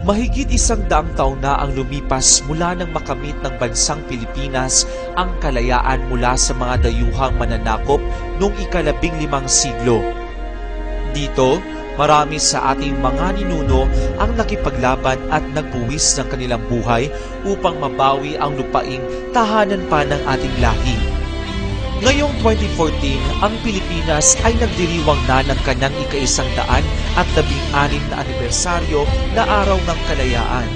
Mahigit isang daang taon na ang lumipas mula nang makamit ng bansang Pilipinas ang kalayaan mula sa mga dayuhang mananakop noong ikalabing limang siglo. Dito, marami sa ating mga ninuno ang nakipaglaban at nagbuwis ng kanilang buhay upang mabawi ang lupaing tahanan pa ng ating lahi. Ngayong 2014, ang Pilipinas ay nagdiriwang na ng kanyang ikaisang daan at labing anim na anibersaryo na araw ng kalayaan.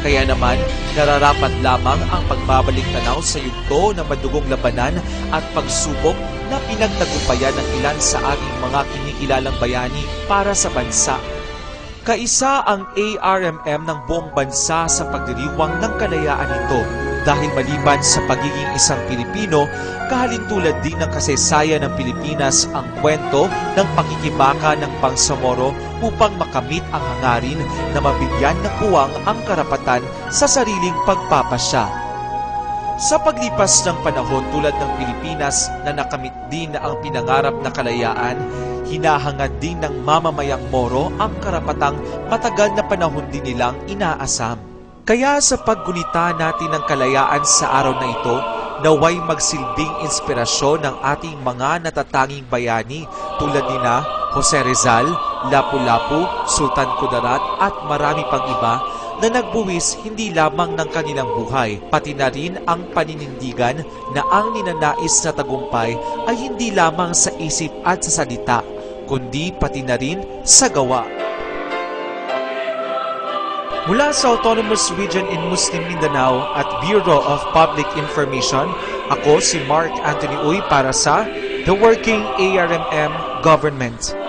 Kaya naman, nararapat lamang ang pagbabalik tanaw sa yugto ng madugong labanan at pagsubok na pinagtagumpayan ng ilan sa ating mga kinikilalang bayani para sa bansa. Kaisa ang ARMM ng buong bansa sa pagdiriwang ng kalayaan nito dahil maliban sa pagiging isang Pilipino, kahalintulad din ng kasaysayan ng Pilipinas ang kwento ng pakikibaka ng Bangsamoro upang makamit ang hangarin na mabigyan ng puwang ang karapatan sa sariling pagpapasya. Sa paglipas ng panahon tulad ng Pilipinas na nakamit din ang pinangarap na kalayaan, hinahangad din ng mamamayang Moro ang karapatang matagal na panahon din nilang inaasam. Kaya sa paggunita natin ng kalayaan sa araw na ito, naway magsilbing inspirasyon ng ating mga natatanging bayani tulad ni na Jose Rizal, Lapu-Lapu, Sultan Kudarat at marami pang iba na nagbuwis hindi lamang ng kanilang buhay, pati na rin ang paninindigan na ang ninanais na tagumpay ay hindi lamang sa isip at sa salita, kundi pati na rin sa gawa. Mula sa Autonomous Region in Muslim Mindanao at Bureau of Public Information, ako si Mark Anthony Uy para sa The Working ARMM Government.